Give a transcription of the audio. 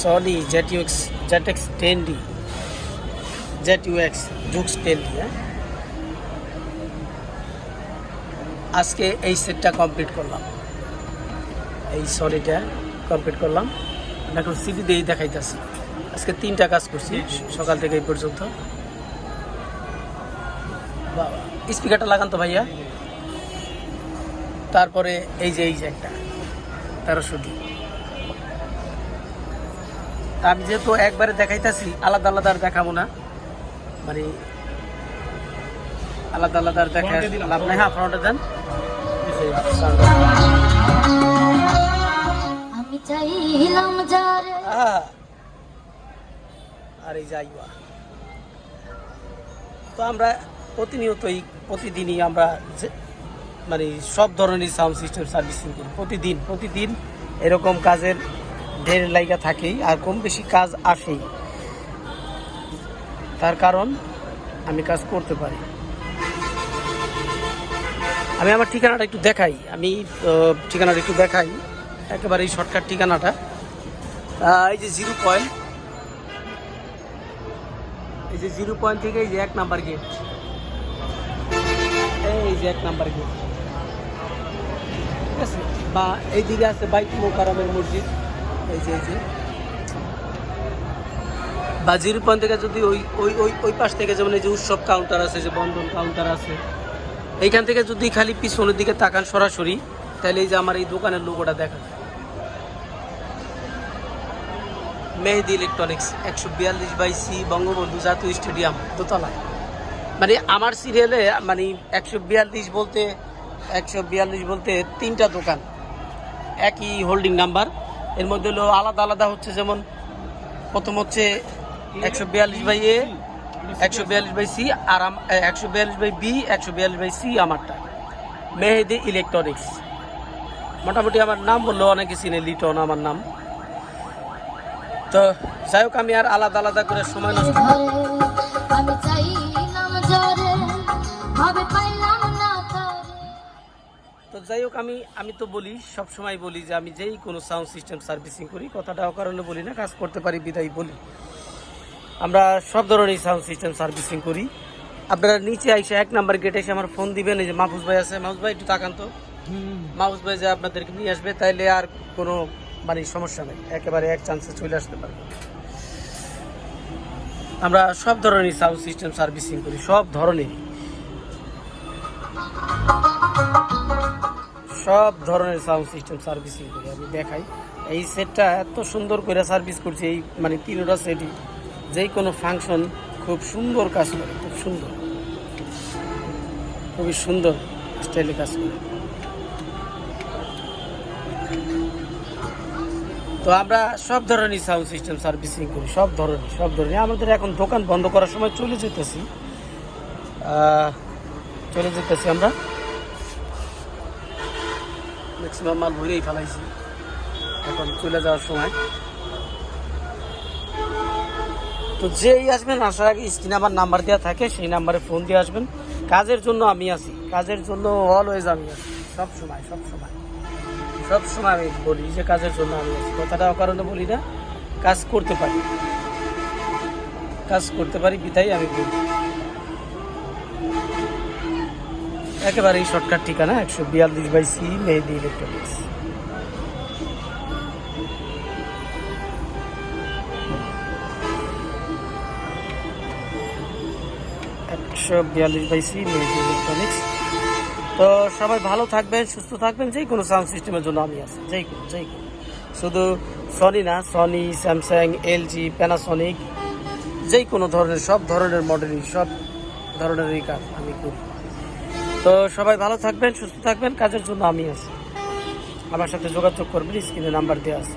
Sony Z UX Z X ten D Z UX জুক্স ten D হ্যাঁ? আজকে এই সেটটা কমপ্লিট করলাম। এই সনিটা কমপ্লিট করলাম। এখন সিডি দিয়েই দেখাইতেছি। আজকে তিনটা কাজ করছি সকাল থেকে এই পর্যন্ত। স্পিকারটা লাগান তো ভাইয়া। তারপরে এই যে এই যে একটা। তেরোশো আমি যেহেতু একবারে দেখাইতেছি আলাদা আলাদা আর দেখাবো না। মানে আলাদা আলাদা আর দেখা দিলাম, লাভ নাই। হ্যাঁ ফ্রন্টে দেন। আমি চাইলাম যারে আহা। যাইবা তো আমরা প্রতিনিয়তই প্রতিদিনই আমরা যে- মানে সব ধরনের সাউন্ড সিস্টেম সার্ভিসিং করি। প্রতিদিন প্রতিদিন এরকম কাজের ঢের লাইগা থাকেই, আর কম বেশি কাজ আসেই। তার কারণ আমি কাজ করতে পারি। আমি আমার ঠিকানাটা একটু দেখাই। আমি ঠিকানাটা একটু দেখাই। একেবারে এই শর্টকাট ঠিকানাটা এই যে জিরো পয়েন্ট এই যে জিরো পয়েন্ট থেকে এই যে এক নাম্বার গেট এই যে এক নাম্বার গেট আছে? বা এই দিকে আছে বাইক মোকারমের মসজিদ। এই যে এই যে। বা জিরো পয়েন্ট থেকে যদি ওই ওই ওই ওই পাশ থেকে যেমন এই যে উৎসব কাউন্টার আছে, যে বন্ধন কাউন্টার আছে, এইখান থেকে যদি খালি পিছনের দিকে তাকান সরাসরি, তাহলে এই যে আমার এই দোকানের লোগোটা দেখা মেহেদি ইলেকট্রনিক্স একশো বিয়াল্লিশ বাই সি বঙ্গবন্ধু জাতীয় স্টেডিয়াম দোতলায়। মানে আমার সিরিয়ালে মানে একশো বিয়াল্লিশ বলতে একশো বিয়াল্লিশ বলতে তিনটা দোকান। একই হোল্ডিং নাম্বার এর মধ্যে হলো আলাদা আলাদা হচ্ছে যেমন প্রথম হচ্ছে একশো বিয়াল্লিশ বাই এ, একশো বিয়াল্লিশ বাই সি আর একশো বিয়াল্লিশ বাই বি, একশো বিয়াল্লিশ বাই সি আমারটা। মেহেদি ইলেকট্রনিক্স। মোটামুটি আমার নাম বলল অনেকে চিনে, লিটন আমার নাম। তো যাই হোক, আমি আর আলাদা আলাদা করে সময় নষ্ট আমি ভাবে পাইলাম তো যাই হোক, আমি আমি তো বলি সব সময় বলি যে আমি যেই কোনো সাউন্ড সিস্টেম সার্ভিসিং করি, কথাটা কারণে বলি না, কাজ করতে পারি, বিদায় বলি। আমরা সব ধরনের সাউন্ড সিস্টেম সার্ভিসিং করি। আপনারা নিচে আইসে এক নাম্বার গেটে এসে আমার ফোন দিবেন, এই যে মাহফুজ ভাই আছে। মাহফুজ ভাই, একটু তাকান তো। মাহফুজ ভাই যে আপনাদেরকে নিয়ে আসবে, তাইলে আর কোনো মানে সমস্যা নেই। একেবারে এক চান্সে চলে আসতে পারবে। আমরা সব ধরনের সাউন্ড সিস্টেম সার্ভিসিং করি, সব ধরনেরই। সব ধরনের সাউন্ড সিস্টেম সার্ভিসিং করি আমি দেখাই। এই সেটটা এত সুন্দর করে সার্ভিস করছি, এই মানে তিনটা সেটই যেই কোনো ফাংশন খুব সুন্দর কাজ করে, খুব সুন্দর। খুবই সুন্দর স্টাইলে কাজ করে। তো আমরা সব ধরনের সাউন্ড সিস্টেম সার্ভিসিং করি, সব ধরনের সব ধরনের। আমাদের এখন দোকান বন্ধ করার সময় চলে যেতেছি। চলে যেতেছি আমরা। ম্যাক্সিমাম মাল ভরেই ফেলাইছি। এখন চলে যাওয়ার সময়। তো যেই আসবেন, আসার আগে স্ক্রিনে আমার নাম্বার দেওয়া থাকে, সেই নাম্বারে ফোন দিয়ে আসবেন। কাজের জন্য আমি আছি। কাজের জন্য অলওয়েজ আমি আছি। সব সময় সব সময়। সব সময় আমি বলি যে কাজের জন্য আমি আছি। কথাটা অকারণে বলি না। কাজ করতে পারি। কাজ করতে পারি বিধাই আমি বলি। একেবারে এই শর্টকাট ঠিকানা, একশো বিয়াল্লিশ বাই সি মেহেদি ইলেকট্রনিক্স একশো বিয়াল্লিশ বাই সি মেহেদি ইলেকট্রনিক্স তো সবাই ভালো থাকবেন, সুস্থ থাকবেন যেই কোনো সাউন্ড সিস্টেমের জন্য আমি আছি যেই কোনো যেই কোনো। শুধু সনি না সনি স্যামসাং এলজি প্যানাসনিক যেই কোনো ধরনের, সব ধরনের মডেলই সব ধরনেরই কাজ আমি করি। তো সবাই ভালো থাকবেন, সুস্থ থাকবেন, কাজের জন্য আমি আছি। আমার সাথে যোগাযোগ করবেন, স্ক্রিনে নাম্বার দেওয়া আছে।